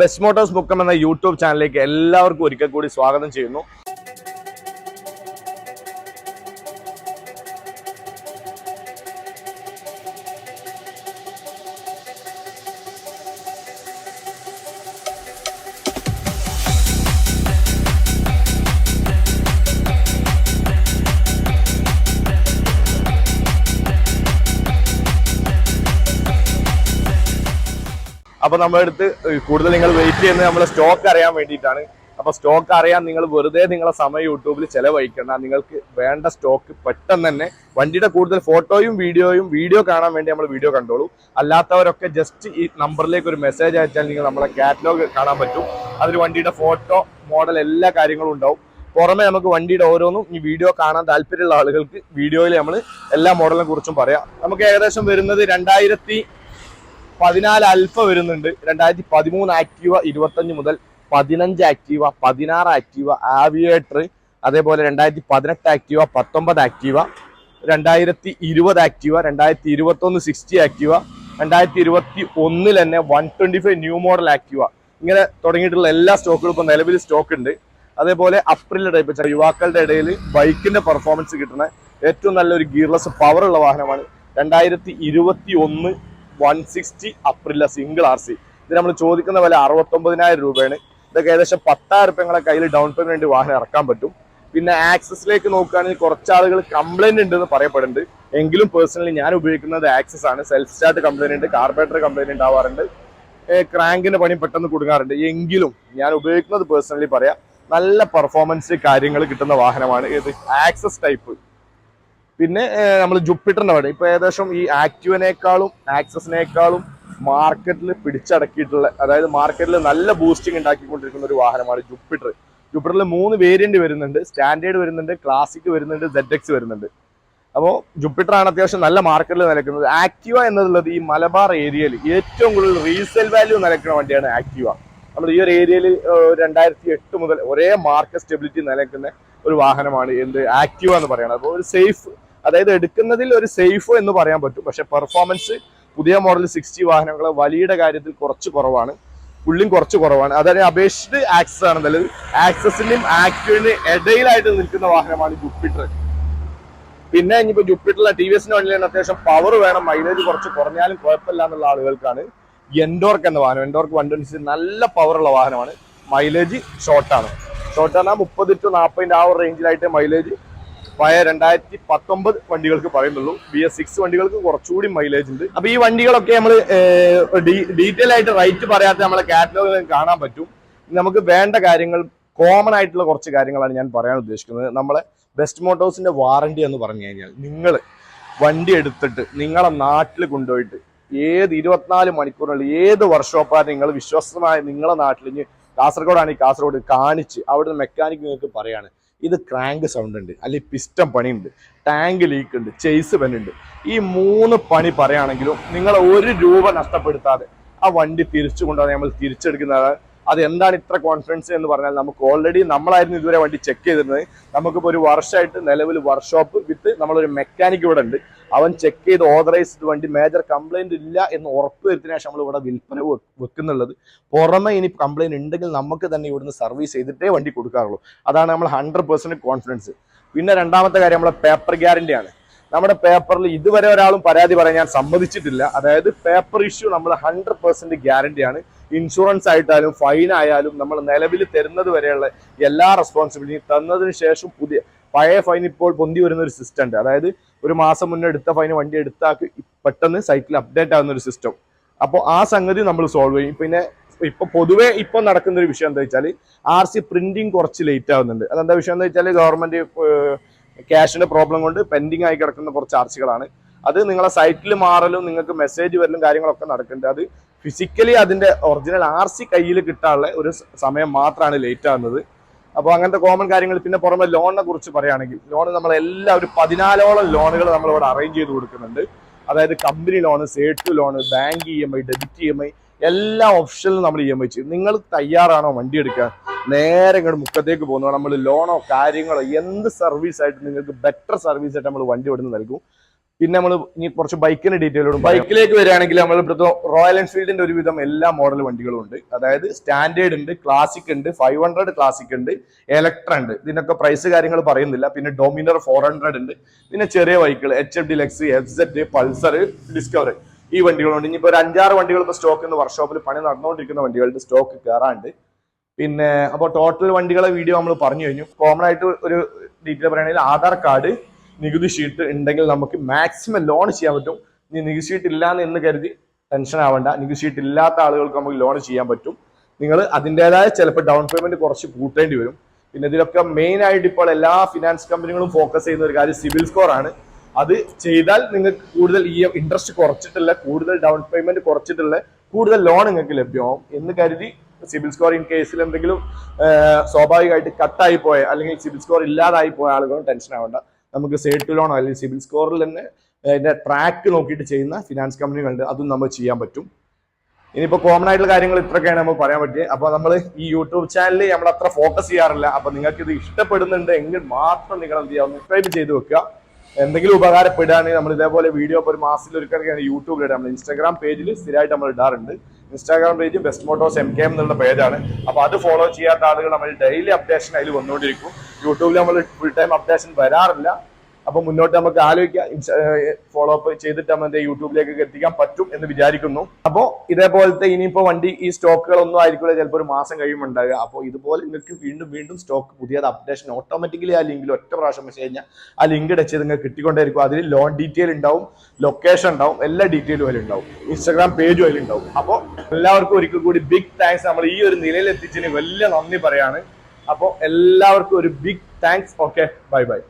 Best motors ബുക്കം എന്ന YouTube ചാനലിലേക്ക് എല്ലാവർക്കും ഒരിക്കൽ കൂടി സ്വാഗതം ചെയ്യുന്നു. അപ്പൊ നമ്മുടെ അടുത്ത് കൂടുതൽ നിങ്ങൾ വെയിറ്റ് ചെയ്യുന്നത് നമ്മളെ സ്റ്റോക്ക് അറിയാൻ വേണ്ടിയിട്ടാണ്. അപ്പൊ സ്റ്റോക്ക് അറിയാൻ നിങ്ങൾ വെറുതെ നിങ്ങളെ സമയം യൂട്യൂബിൽ ചെലവഴിക്കണ്ട. നിങ്ങൾക്ക് വേണ്ട സ്റ്റോക്ക് പെട്ടെന്ന് തന്നെ വണ്ടിയുടെ കൂടുതൽ ഫോട്ടോയും വീഡിയോയും വീഡിയോ കാണാൻ വേണ്ടി നമ്മൾ വീഡിയോ കണ്ടോളൂ. അല്ലാത്തവരൊക്കെ ജസ്റ്റ് ഈ നമ്പറിലേക്ക് ഒരു മെസ്സേജ് അയച്ചാൽ നിങ്ങൾ നമ്മളെ കാറ്റലോഗ് കാണാൻ പറ്റും. അതിൽ വണ്ടിയുടെ ഫോട്ടോ മോഡൽ എല്ലാ കാര്യങ്ങളും ഉണ്ടാവും. പുറമെ നമുക്ക് വണ്ടിയുടെ ഓരോന്നും ഈ വീഡിയോ കാണാൻ താല്പര്യമുള്ള ആളുകൾക്ക് വീഡിയോയിൽ നമ്മൾ എല്ലാ മോഡലിനെ കുറിച്ചും പറയാം. നമുക്ക് ഏകദേശം വരുന്നത് രണ്ടായിരത്തി പതിനാല് അൽഫ വരുന്നുണ്ട്. രണ്ടായിരത്തി പതിമൂന്ന് ആക്റ്റീവ ഇരുപത്തഞ്ച് മുതൽ പതിനഞ്ച് ആക്റ്റീവ പതിനാറ് ആക്റ്റീവ ആവിയേറ്റർ അതേപോലെ രണ്ടായിരത്തി പതിനെട്ട് ആക്റ്റീവ പത്തൊമ്പത് ആക്റ്റീവ രണ്ടായിരത്തി ഇരുപത് ആക്റ്റീവ രണ്ടായിരത്തി ഇരുപത്തൊന്ന് സിക്സ്റ്റി ആക്റ്റീവ രണ്ടായിരത്തി ഇരുപത്തി ഒന്നിൽ തന്നെ one twenty five new model Activa ഇങ്ങനെ തുടങ്ങിയിട്ടുള്ള എല്ലാ സ്റ്റോക്കുകളും ഇപ്പോൾ നിലവിൽ സ്റ്റോക്ക് ഉണ്ട്. അതേപോലെ അപ്രിലിന്റെ ടൈപ്പ് യുവാക്കളുടെ ഇടയിൽ ബൈക്കിന്റെ പെർഫോമൻസ് കിട്ടുന്ന ഏറ്റവും നല്ലൊരു ഗിയർലെസ് പവർ ഉള്ള വാഹനമാണ് രണ്ടായിരത്തി ഇരുപത്തി ഒന്ന് one sixty Aprilia single R C ഇത് നമ്മൾ ചോദിക്കുന്ന വില അറുപത്തൊമ്പതിനായിരം രൂപയാണ്. ഇതൊക്കെ ഏകദേശം പത്തായിരം രൂപ നിങ്ങളെ കയ്യിൽ ഡൗൺ പേയ്മെന്റ് വാഹനം ഇറക്കാൻ പറ്റും. പിന്നെ ആക്സസിലേക്ക് നോക്കുകയാണെങ്കിൽ കുറച്ച് ആളുകൾ കംപ്ലൈന്റ് ഉണ്ടെന്ന് പറയപ്പെടുന്നുണ്ട്. എങ്കിലും പേഴ്സണലി ഞാൻ ഉപയോഗിക്കുന്നത് ആക്സസ് ആണ്. സെൽഫ് സ്റ്റാർട്ട് കംപ്ലൈന്റ് ഉണ്ട് കാർബറേറ്റർ കംപ്ലൈന്റ് ഉണ്ടാവാറുണ്ട്. ക്രാങ്കിന്റെ പണി പെട്ടെന്ന് കൊടുക്കാറുണ്ട് എങ്കിലും ഞാൻ ഉപയോഗിക്കുന്നത് പേഴ്സണലി പറയാം. നല്ല പെർഫോമൻസ് കാര്യങ്ങൾ കിട്ടുന്ന വാഹനമാണ്. ഇത് ആക്സസ് ടൈപ്പ് പിന്നെ നമ്മൾ ജുപ്പിറ്ററിന്റെ വണ്ടി ഇപ്പൊ ഏകദേശം ഈ ആക്റ്റീവിനേക്കാളും ആക്സസിനേക്കാളും മാർക്കറ്റിൽ പിടിച്ചടക്കിയിട്ടുള്ള അതായത് മാർക്കറ്റിൽ നല്ല ബൂസ്റ്റിംഗ് ഉണ്ടാക്കിക്കൊണ്ടിരിക്കുന്ന ഒരു വാഹനമാണ് ജുപ്പിറ്റർ. ജുപ്പിറ്ററിൽ മൂന്ന് വേരിയന്റ് വരുന്നുണ്ട്. സ്റ്റാൻഡേർഡ് വരുന്നുണ്ട് ക്ലാസിക് വരുന്നുണ്ട് സെഡ് എക്സ് വരുന്നുണ്ട്. അപ്പോൾ ജുപ്പിറ്റർ ആണ് അത്യാവശ്യം നല്ല മാർക്കറ്റിൽ നിലക്കുന്നത്. ആക്റ്റീവ എന്നുള്ളത് ഈ മലബാർ ഏരിയയിൽ ഏറ്റവും കൂടുതൽ റീസെയിൽ വാല്യൂ നിലക്കുന്ന വണ്ടിയാണ് ആക്റ്റീവ നമ്മൾ ഈ ഒരു ഏരിയയിൽ രണ്ടായിരത്തി എട്ട് മുതൽ ഒരേ മാർക്കറ്റ് സ്റ്റെബിലിറ്റി നിലക്കുന്ന ഒരു വാഹനമാണ് എന്ത് ആക്റ്റീവ എന്ന് പറയുന്നത്. അപ്പോൾ ഒരു സേഫ് അതായത് എടുക്കുന്നതിൽ ഒരു സേഫ് എന്ന് പറയാൻ പറ്റും. പക്ഷെ പെർഫോമൻസ് പുതിയ മോഡൽ സിക്സ്റ്റി വാഹനങ്ങൾ വലിയുടെ കാര്യത്തിൽ കുറച്ച് കുറവാണ്. പുള്ളിയും കുറച്ച് കുറവാണ്. അതായത് അപേക്ഷിച്ച് ആക്സസ് ആണ്. നല്ലത് ആക്സസിനും ആക്റ്റീവിന്റെയും ഇടയിലായിട്ട് നിൽക്കുന്ന വാഹനമാണ് ജുപ്പിറ്റർ പിന്നെ ഇനിയിപ്പോ ജുപ്പിറ്ററിലെ ടി വി എസിന് വണ്ടിയിലാണ് അത്യാവശ്യം പവർ വേണം. മൈലേജ് കുറച്ച് കുറഞ്ഞാലും കുഴപ്പമില്ല എന്നുള്ള ആളുകൾക്കാണ് എൻഡോർക്ക് എന്ന വാഹനം. എൻഡോർക്ക് വൺ ട്വന്റി നല്ല പവറുള്ള വാഹനമാണ്. മൈലേജ് ഷോർട്ടാണ് ഷോർട്ടാണ് മുപ്പത് ടു നാൽപ്പതിന്റെ ആ ഒരു റേഞ്ചിലായിട്ട് മൈലേജ് പഴയ രണ്ടായിരത്തി പത്തൊമ്പത് വണ്ടികൾക്ക് പറയുന്നുള്ളൂ. ബി എസ് സിക്സ് വണ്ടികൾക്ക് കുറച്ചുകൂടി മൈലേജ് ഉണ്ട്. അപ്പൊ ഈ വണ്ടികളൊക്കെ നമ്മൾ ഡീറ്റെയിൽ ആയിട്ട് റൈറ്റ് പറയാത്ത നമ്മളെ കാറ്റലോഗിൽ കാണാൻ പറ്റും. നമുക്ക് വേണ്ട കാര്യങ്ങൾ കോമൺ ആയിട്ടുള്ള കുറച്ച് കാര്യങ്ങളാണ് ഞാൻ പറയാൻ ഉദ്ദേശിക്കുന്നത്. നമ്മളെ ബെസ്റ്റ് മോട്ടോഴ്സിന്റെ വാറണ്ടി എന്ന് പറഞ്ഞു കഴിഞ്ഞാൽ നിങ്ങൾ വണ്ടി എടുത്തിട്ട് നിങ്ങളെ നാട്ടിൽ കൊണ്ടുപോയിട്ട് ഏത് ഇരുപത്തിനാല് മണിക്കൂറിനുള്ളിൽ ഏത് വർക്ക്ഷോപ്പാണ് നിങ്ങൾ വിശ്വസമായ നിങ്ങളെ നാട്ടിൽ ഇനി ഈ കാസർഗോഡ് കാണിച്ച് അവിടുന്ന് മെക്കാനിക് നിങ്ങൾക്ക് പറയാണ്. ഇത് ക്രാങ്ക് സൗണ്ട് ഉണ്ട്. അല്ലെങ്കിൽ പിസ്റ്റം പണിയുണ്ട്. ടാങ്ക് ലീക്ക് ഉണ്ട്. ചെയ്സ് ഉണ്ട്. ഈ മൂന്ന് പണി പറയുകയാണെങ്കിലും നിങ്ങൾ ഒരു രൂപ നഷ്ടപ്പെടുത്താതെ ആ വണ്ടി തിരിച്ചു കൊണ്ടുവന്ന് നമ്മൾ തിരിച്ചെടുക്കുന്നത് അത് എന്താണ് ഇത്ര കോൺഫിഡൻസ് എന്ന് പറഞ്ഞാൽ നമുക്ക് ഓൾറെഡി നമ്മളായിരുന്നു ഇതുവരെ വണ്ടി ചെക്ക് ചെയ്തിരുന്നത്. നമുക്കിപ്പോൾ ഒരു വർഷമായിട്ട് നിലവിൽ വർക്ക്ഷോപ്പ് വിത്ത് നമ്മളൊരു മെക്കാനിക് ഇവിടെ ഉണ്ട്. അവൻ ചെക്ക് ചെയ്ത് ഓതറൈസ്ഡ് വണ്ടി മേജർ കംപ്ലൈന്റ് ഇല്ല എന്ന് ഉറപ്പ് വരുത്തിന് ശേഷം നമ്മൾ ഇവിടെ വിൽപ്പന വെക്കുന്നുള്ളത്. പുറമെ ഇനി കംപ്ലൈന്റ് ഉണ്ടെങ്കിൽ നമുക്ക് തന്നെ ഇവിടുന്ന് സർവീസ് ചെയ്തിട്ടേ വണ്ടി കൊടുക്കാറുള്ളൂ. അതാണ് നമ്മൾ ഹൺഡ്രഡ് പെർസെന്റ് കോൺഫിഡൻസ് പിന്നെ രണ്ടാമത്തെ കാര്യം നമ്മളെ പേപ്പർ ഗ്യാരണ്ടി ആണ്. നമ്മുടെ പേപ്പറിൽ ഇതുവരെ ഒരാളും പരാതി പറയാൻ ഞാൻ സമ്മതിച്ചിട്ടില്ല. അതായത് പേപ്പർ ഇഷ്യൂ നമ്മൾ ഹൺഡ്രഡ് പെർസെന്റ് ഗ്യാരണ്ടിയാണ് ഇൻഷുറൻസ് ആയിട്ടാലും ഫൈൻ ആയാലും നമ്മൾ നിലവിൽ തരുന്നത് വരെയുള്ള എല്ലാ റെസ്പോൺസിബിലിറ്റിയും തന്നതിന് ശേഷം പുതിയ പഴയ ഫൈൻ ഇപ്പോൾ പൊന്തി വരുന്ന ഒരു സിസ്റ്റം ഉണ്ട്. അതായത് ഒരു മാസം മുന്നേ എടുത്ത ഫൈൻ വണ്ടി എടുത്താക്ക് പെട്ടെന്ന് സൈറ്റിൽ അപ്ഡേറ്റ് ആകുന്ന ഒരു സിസ്റ്റം അപ്പോൾ ആ സംഗതി നമ്മൾ സോൾവ് ചെയ്യും. പിന്നെ ഇപ്പൊ പൊതുവേ ഇപ്പൊ നടക്കുന്ന ഒരു വിഷയം എന്താ വെച്ചാൽ ആർ സി പ്രിന്റിങ് കുറച്ച് ലേറ്റ് ആവുന്നുണ്ട്. അതെന്താ വിഷയം എന്താ വെച്ചാൽ ഗവൺമെന്റ് ക്യാഷിന്റെ പ്രോബ്ലം കൊണ്ട് പെൻഡിങ് ആയി കിടക്കുന്ന കുറച്ച് ആർ സികളാണ് അത് നിങ്ങളെ സൈറ്റിൽ മാറലും നിങ്ങൾക്ക് മെസ്സേജ് വരലും കാര്യങ്ങളൊക്കെ നടക്കുന്നുണ്ട്. അത് ഫിസിക്കലി അതിന്റെ ഒറിജിനൽ ആർ സി കയ്യിൽ കിട്ടാനുള്ള ഒരു സമയം മാത്രമാണ് ലേറ്റ് ആവുന്നത്. അപ്പോൾ അങ്ങനത്തെ കോമൺ കാര്യങ്ങൾ പിന്നെ പുറമെ ലോണിനെ കുറിച്ച് പറയുകയാണെങ്കിൽ ലോൺ നമ്മൾ എല്ലാ ഒരു പതിനാലോളം ലോണുകൾ നമ്മളിവിടെ അറേഞ്ച് ചെയ്ത് കൊടുക്കുന്നുണ്ട്. അതായത് company loan സേട്ടു loan bank E M I debit E M I എല്ലാ ഓപ്ഷനിലും നമ്മൾ ഇ എം ഐ ചെയ്യും. നിങ്ങൾ തയ്യാറാണോ വണ്ടി എടുക്കാൻ? നേരെ ഇങ്ങോട്ട് മുക്കത്തേക്ക് പോകുന്നു. നമ്മൾ ലോണോ കാര്യങ്ങളോ എന്ത് സർവീസ് ആയിട്ട് നിങ്ങൾക്ക് ബെറ്റർ സർവീസ് ആയിട്ട് നമ്മൾ വണ്ടി ഇവിടുന്ന് നൽകും. പിന്നെ നമ്മൾ ഇനി കുറച്ച് ബൈക്കിന്റെ ഡീറ്റെയിലോടും ബൈക്കിലേക്ക് വരികയാണെങ്കിൽ നമ്മൾ ഇവിടുത്തെ റോയൽ എൻഫീൽഡിന്റെ ഒരുവിധം എല്ലാ മോഡൽ വണ്ടികളും ഉണ്ട്. അതായത് സ്റ്റാൻഡേർഡ് ഉണ്ട് ക്ലാസിക് ഉണ്ട് ഫൈവ് ഹൺഡ്രഡ് ക്ലാസിക് ഉണ്ട് എലക്ട്ര ഉണ്ട്. ഇതിനൊക്കെ പ്രൈസ് കാര്യങ്ങൾ പറയുന്നില്ല. പിന്നെ ഡൊമിനർ ഫോർ ഹൺഡ്രഡ് ഉണ്ട്. പിന്നെ ചെറിയ ബൈക്കുകൾ എച്ച് എഫ് ഡി ലെക്സ് എഫ് സെറ്റ് പൾസർ ഡിസ്കവർ ഈ വണ്ടികളുണ്ട്. ഇനിയിപ്പോൾ ഒരു അഞ്ചാറ് വണ്ടികൾ ഇപ്പോൾ സ്റ്റോക്ക് ഇന്ന് വർക്ക്ഷോപ്പിൽ പണി നടന്നുകൊണ്ടിരിക്കുന്ന വണ്ടികളുടെ സ്റ്റോക്ക് കയറാണ്ട് പിന്നെ അപ്പോൾ ടോട്ടൽ വണ്ടികളെ വീഡിയോ നമ്മൾ പറഞ്ഞു കഴിഞ്ഞു. കോമൺ ആയിട്ട് ഒരു ഡീറ്റെയിൽ പറയുകയാണെങ്കിൽ ആധാർ കാർഡ് നികുതി ഷീറ്റ് ഉണ്ടെങ്കിൽ നമുക്ക് മാക്സിമം ലോൺ ചെയ്യാൻ പറ്റും. ഇനി നികുതി ഷീറ്റ് ഇല്ലാന്ന് എന്ന് കരുതി ടെൻഷൻ ആവണ്ട. നികുതി ഷീറ്റ് ഇല്ലാത്ത ആളുകൾക്ക് നമുക്ക് ലോൺ ചെയ്യാൻ പറ്റും. നിങ്ങൾ അതിന്റെതായ ചിലപ്പോൾ ഡൗൺ പേയ്മെന്റ് കുറച്ച് കൂട്ടേണ്ടി വരും. പിന്നെ ഇതിലൊക്കെ മെയിൻ ആയിട്ട് ഇപ്പോൾ എല്ലാ ഫിനാൻസ് കമ്പനികളും ഫോക്കസ് ചെയ്യുന്ന ഒരു കാര്യം സിവിൽ സ്കോർ ആണ്. അത് ചെയ്താൽ നിങ്ങൾക്ക് കൂടുതൽ ഈ ഇൻട്രസ്റ്റ് കുറച്ചിട്ടുള്ള കൂടുതൽ ഡൗൺ പേയ്മെന്റ് കുറച്ചിട്ടുള്ള കൂടുതൽ ലോൺ നിങ്ങൾക്ക് ലഭ്യമാവും എന്ന് കരുതി സിബിൽ സ്കോർ ഇൻ കേസിൽ എന്തെങ്കിലും സ്വാഭാവികമായിട്ട് കട്ടായി പോയ അല്ലെങ്കിൽ സിബിൽ സ്കോർ ഇല്ലാതായി പോയ ആളുകളും ടെൻഷൻ ആവേണ്ട. നമുക്ക് സേട്ട് ലോണോ അല്ലെങ്കിൽ സിബിൽ സ്കോറിൽ തന്നെ അതിന്റെ ട്രാക്ക് നോക്കിയിട്ട് ചെയ്യുന്ന ഫിനാൻസ് കമ്പനികളുണ്ട് അതും നമ്മൾ ചെയ്യാൻ പറ്റും. ഇനിയിപ്പോൾ കോമൺ ആയിട്ടുള്ള കാര്യങ്ങൾ ഇത്രയൊക്കെയാണ് നമുക്ക് പറയാൻ പറ്റിയത് അപ്പോൾ നമ്മൾ ഈ യൂട്യൂബ് ചാനലിൽ നമ്മൾ അത്ര ഫോക്കസ് ചെയ്യാറില്ല. അപ്പോൾ നിങ്ങൾക്ക് ഇത് ഇഷ്ടപ്പെടുന്നുണ്ട് എങ്കിൽ മാത്രം നിങ്ങൾ എന്ത് ചെയ്യുക സബ്സ്ക്രൈബ് ചെയ്ത് വെക്കുക. എന്തെങ്കിലും ഉപകാരപ്പെടുകയാണെങ്കിൽ നമ്മൾ ഇതേപോലെ വീഡിയോ ഇപ്പോൾ ഒരു മാസത്തിൽ ഒരിക്കലൊക്കെയാണ് യൂട്യൂബിൽ ഇടാം. നമ്മൾ ഇൻസ്റ്റാഗ്രാം പേജിൽ സ്ഥിരമായിട്ട് നമ്മൾ ഇടാറുണ്ട്. Instagram page best motos M K M എന്നുള്ള പേജാണ് അപ്പോൾ അത് ഫോളോ ചെയ്യാത്ത ആളുകൾ നമ്മൾ ഡെയിലി അപ്ഡേഷൻ അതിൽ വന്നുകൊണ്ടിരിക്കും. യൂട്യൂബിൽ നമ്മൾ ഫുൾ ടൈം അപ്ഡേഷൻ വരാറില്ല. അപ്പൊ മുന്നോട്ട് നമുക്ക് ആലോചിക്കാം. ഫോളോ അപ്പ് ചെയ്തിട്ട് നമ്മൾ യൂട്യൂബിലേക്ക് എത്തിക്കാൻ പറ്റും എന്ന് വിചാരിക്കുന്നു. അപ്പോൾ ഇതേപോലത്തെ ഇനിയിപ്പോ വണ്ടി ഈ സ്റ്റോക്കുകളൊന്നും ആയിരിക്കില്ല. ചിലപ്പോൾ ഒരു മാസം കഴിയുമ്പോൾ ഉണ്ടാകുക അപ്പോൾ ഇതുപോലെ നിങ്ങൾക്ക് വീണ്ടും വീണ്ടും സ്റ്റോക്ക് പുതിയത് അപ്ഡേഷൻ ഓട്ടോമാറ്റിക്കലി ആ ലിങ്കിൽ ഒറ്റ പ്രാവശ്യം മെസ്സേജ് കഴിഞ്ഞാൽ ആ ലിങ്ക് ടച്ച് നിങ്ങൾക്ക് കിട്ടിക്കൊണ്ടേയിരിക്കും. അതിൽ ലോൺ ഡീറ്റെയിൽ ഉണ്ടാവും ലൊക്കേഷൻ ഉണ്ടാവും എല്ലാ ഡീറ്റെയിലും അതിൽ ഉണ്ടാവും. ഇൻസ്റ്റാഗ്രാം പേജും അതിലുണ്ടാവും അപ്പോൾ എല്ലാവർക്കും ഒരിക്കൽ കൂടി ബിഗ് താങ്ക്സ് നമ്മൾ ഈ ഒരു നിലയിൽ എത്തിച്ചതിന് വലിയ നന്ദി പറയാണ്. അപ്പോൾ എല്ലാവർക്കും ഒരു big thanks okay bye bye